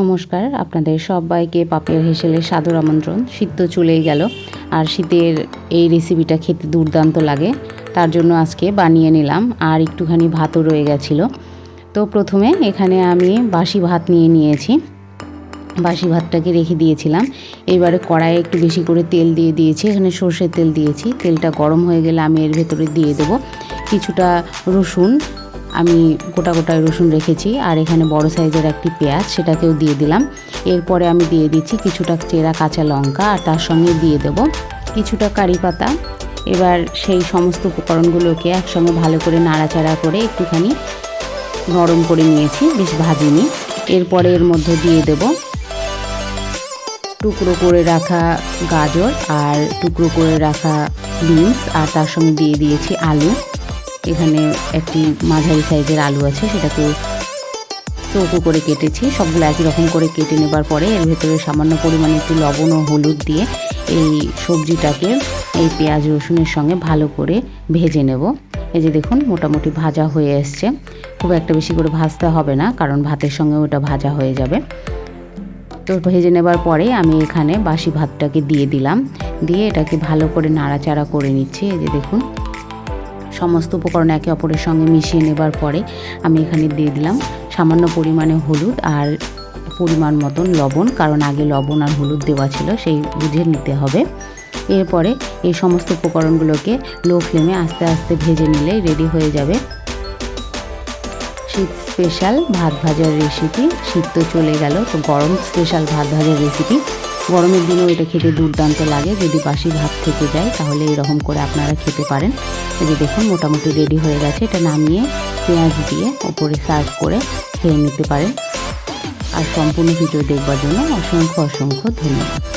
নমস্কার, আপনাদের সবাইকে পাপের হেসেলে সাদর আমন্ত্রণ। শীত তো চলেই গেল, আর শীতের এই রেসিপিটা খেতে দুর্দান্ত লাগে। তার জন্য আজকে বানিয়ে নিলাম, আর একটুখানি ভাতও রয়ে গেছিল। তো প্রথমে এখানে আমি বাসি ভাত নিয়ে নিয়েছি। বাসি ভাতটাকে রেখে দিয়েছিলাম। এবারে কড়াইয়ে একটু বেশি করে তেল দিয়ে দিয়েছি। এখানে সর্ষের তেল দিয়েছি। তেলটা গরম হয়ে গেলে আমি এর ভেতরে দিয়ে দেবো কিছুটা রসুন আমি গোটা গোটা রসুন রেখেছি, আর এখানে বড় সাইজের একটি পেঁয়াজ, সেটাকেও দিয়ে দিলাম। এরপরে আমি দিয়ে দিচ্ছি কিছুটা চেরা কাঁচা লঙ্কা, আর তার সঙ্গে দিয়ে দেব কিছুটা কারি পাতা। এবার সেই সমস্ত উপকরণগুলোকে একসঙ্গে ভালো করে নাড়াচাড়া করে একটুখানি নরম করে নিয়েছি, বেশ ভাজিনি। এরপরে এর মধ্যে দিয়ে দেব টুকরো করে রাখা গাজর আর টুকরো করে রাখা বিনস, আর তার সঙ্গে দিয়ে দিয়েছি আলু। এখানে একটি মাঝারি সাইজের আলু আছে, সেটাকে চৌকো করে কেটেছি। সবগুলো একই রকম করে কেটে নেবার পরে এর ভেতরে সামান্য পরিমাণে একটু লবণ ও হলুদ দিয়ে এই সবজিটাকে এই পেঁয়াজ, রসুনের সঙ্গে ভালো করে ভেজে নেব। এই যে দেখুন, মোটামুটি ভাজা হয়ে এসছে। খুব একটা বেশি করে ভাজতে হবে না, কারণ ভাতের সঙ্গে ওটা ভাজা হয়ে যাবে। তো ভেজে নেবার পরে আমি এখানে বাসি ভাতটাকে দিয়ে দিলাম। দিয়ে এটাকে ভালো করে নাড়াচাড়া করে নিচ্ছি। এই যে দেখুন সমস্ত উপকরণ একে অপরের সঙ্গে মিশিয়ে নেবার পরে আমি এখানে দিয়ে দিলাম সামান্য পরিমাণে হলুদ আর পরিমাণ মতন লবণ, কারণ আগে লবণ আর হলুদ দেওয়া ছিল, সেই বুঝে নিতে হবে। এরপরে এই সমস্ত উপকরণগুলোকে লো ফ্লেমে আস্তে আস্তে ভেজে নিলেই রেডি হয়ে যাবে। শীত স্পেশাল ভাত ভাজার রেসিপি শীত তো চলে গেল, তো গরম স্পেশাল ভাত ভাজার রেসিপি গরমের দিনেও এটা খেতে দুর্দান্ত লাগে। যদি বাসি ভাত থেকে যায় তাহলে এরকম করে আপনারা খেতে পারেন। যে দেখুন, মোটামুটি রেডি হয়ে গেছে। এটা নামিয়ে পেঁয়াজ দিয়ে ওপরে সার্ভ করে খেয়ে নিতে পারেন। আর সম্পূর্ণ ভিডিও দেখবার জন্য অসংখ্য অসংখ্য ধন্যবাদ।